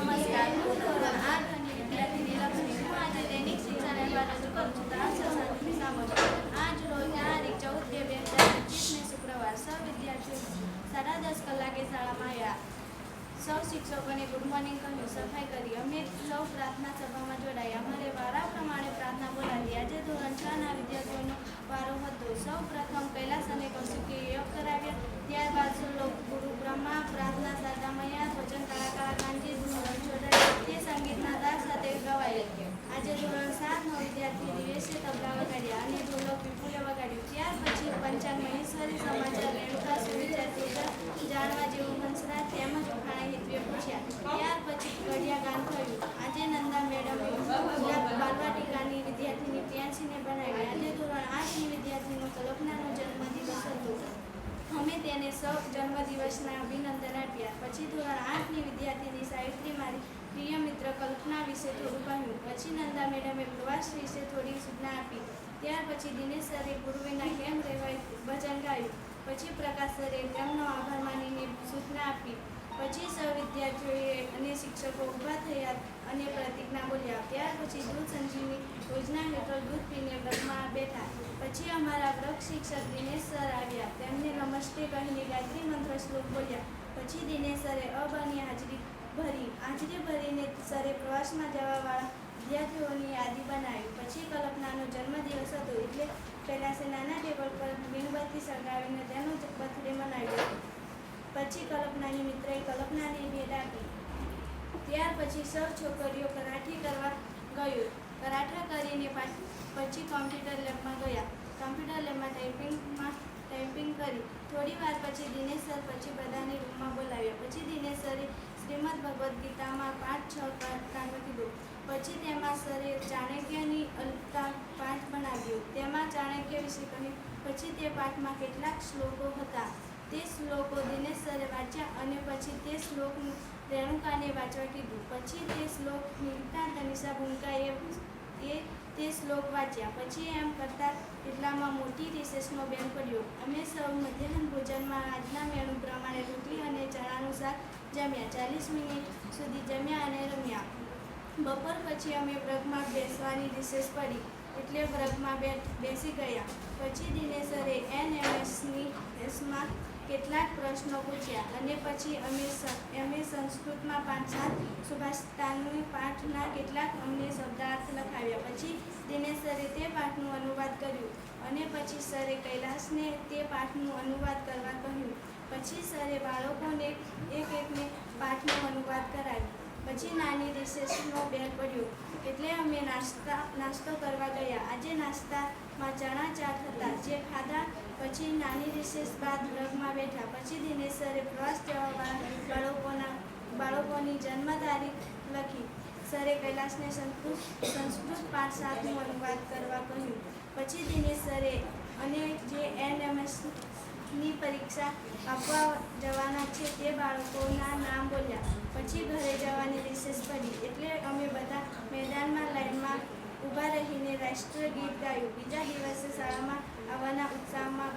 નમસ્કાર. હું આઠ અને આજે દૈનિક શિક્ષણ અહેવાલ રજૂ કરું છું તો ચૌદ બે બે હજાર પચીસને સૌ વિદ્યાર્થીઓ સાડા દસ કલાકે શાળામાં આવ્યા. સૌ શિક્ષકોને ગુડ મોર્નિંગ સફાઈ કરી. અમે સૌ પ્રાર્થના સભામાં જોડાયા. અમારે વારા પ્રમાણે પ્રાર્થના બોલાવી. આજે ધોરણ છ વિદ્યાર્થીઓનો વારો હતો. સૌ પ્રથમ કૈલાસ અને કૌશિકે યોગ કરાવ્યા. ત્યારબાદ ગુરુ બ્રહ્મા પ્રાર્થના શારદા મૈયા ભજન કાળા કાળા કાંજી ધૂન છોડાય તે સંગીતના તાર સાથે ગવાય આજે ધોરણ સાત નો વિદ્યાર્થી દિવેશે તબલા વગાડ્યા અને ઢોલક વિપુલે વગાડ્યું ત્યાર પછી પંચાંગ મહેશ્વરી સમાચાર રેણુકા સુવિચાર તેજા જાણવા જેવું હંસરાજ તેમજ ઉખાણા હેતવે પૂછ્યા ત્યાર પછી કડિયા ગાન થયું આજે નંદા મેડમે ગુલાબ બાલવાટિકાની વિદ્યાર્થીની પ્રિયાંશીને બનાવી આજે ધોરણ આઠની વિદ્યાર્થીનો કલ્પનાનો જન્મદિવસ હતો અમે તેને સૌ જન્મદિવસના અભિનંદન આપ્યા. પછી ધોરણ આઠની વિદ્યાર્થીની સાવિત્રી મારી પ્રિય મિત્ર કલ્પના વિશે થોડું કહ્યું. પછી નંદા મેડમે પ્રવાસ વિશે થોડી સૂચના આપી. ત્યાર પછી દિનેશ સરે પૂર્વેના કેમ રહેવાય ભજન ગાયું. પછી પ્રકાશ સરે તેમનો આભાર માનીને સૂચના આપી. પછી સૌ વિદ્યાર્થીઓએ અને શિક્ષકો ઊભા થયા અને બોલ્યા, ત્યાર પછી દૂધ સંજીવની યોજના હેઠળ દૂધ પીને વ્રતમાં બેઠા. પછી અમારા વ્રત શિક્ષક દિનેશ સર આવ્યા. તેમને નમસ્તે કહીને ગાયત્રી મંત્ર શ્લોક બોલ્યા. પછી દિનેશ સરે અબાની હાજરી ભરી. હાજરી ભરીને સરે પ્રવાસમાં જવાવાળા વિદ્યાર્થીઓની યાદી બનાવી. પછી કલ્પનાનો જન્મદિવસ હતો એટલે કૈલાસે નાના ટેબલ પર મીણબત્તી સળગાવીને તેનો બર્થડે મનાવ્યો. પછી કલ્પનાની મિત્રએ કલ્પનાને ભેટ આપી ત્યાર પછી સૌ છોકરીઓ કરાઠી કરવા ગયું. કરાઠા કરીને પછી કોમ્પ્યુટર લેબમાં ગયા. કોમ્પ્યુટર લેબમાં ટાઈપિંગમાં ટાઈપિંગ કરી. થોડી વાર પછી દિનેશ સર પછી બધાને રૂમમાં બોલાવ્યા. પછી દિનેશ સરે શ્રીમદ ભગવદ્ ગીતામાં પાંચ, છ કાંડો કીધું પછી તેમાં સરે ચાણક્યની અલતા પાઠ બનાવ્યો. તેમાં ચાણક્ય વિશે કહ્યું. પછી તે પાઠમાં કેટલાક શ્લોકો હતા. તે શ્લોકો દિનેશરે વાંચ્યા અને પછી તે શ્લોક રેણુકાને વાંચવા કીધું. પછી તે શ્લોક નીલતા તનિષા ભૂમિકાએ એ તે શ્લોક વાંચ્યા. પછી એમ કરતાં એટલામાં મોટી રિસેસનો બેન પડ્યો. અમે સૌ મધ્યાહન ભોજનમાં આજના મેનુ પ્રમાણે રોટલી અને ચણાનું શાક જમ્યા. ચાલીસ મિનિટ સુધી જમ્યા અને રમ્યા. બપોર પછી અમે વ્રગમાં બેસવાની રિસેસ પડી એટલે વર્ગમાં બેસી ગયા. પછી દિનેશરે એન એમ એસની એસમાં કેટલાક પ્રશ્નો પૂછ્યા અને પછી અમે અમે સંસ્કૃતમાં પાંચ સાત સુભાષિતાનું પાઠના કેટલાક અમને શબ્દાર્થ લખાવ્યા. પછી તેને સરે તે પાઠનું અનુવાદ કર્યું અને પછી સરે કૈલાસને તે પાઠનું અનુવાદ કરવા કહ્યું. પછી સરે બાળકોને એક એકને પાઠનું અનુવાદ કરાવ્યું. પછી નાની રિસેસનો બેલ પડ્યો. એટલે અમે નાસ્તા, નાસ્તો કરવા ગયા. આજે નાસ્તામાં ચણા ચાટ હતા. જે ખાધા, પછી નાની રિસેસ બાદ વર્ગમાં બેઠા. પછી દિનેશ સરે પ્રવાસ જવા બાળકોના, બાળકોની જન્મ તારીખ લખી. સરે કૈલાસને સંસ્કૃત સંસ્કૃત પાઠ સાથે અનુવાદ કરવા કહ્યું. પછી દિનેશ સરે અને જે એનએમએસની પરીક્ષા આપવા જવાના છે તે બાળકોના નામ બોલ્યા. પછી ઘરે જવાની રિસેસ પડી. એટલે અમે બધા મેદાનમાં લાઈનમાં ઊભા રહીને રાષ્ટ્રગીત ગાયું. બીજા દિવસે શાળામાં આવવાના ઉત્સાહમાં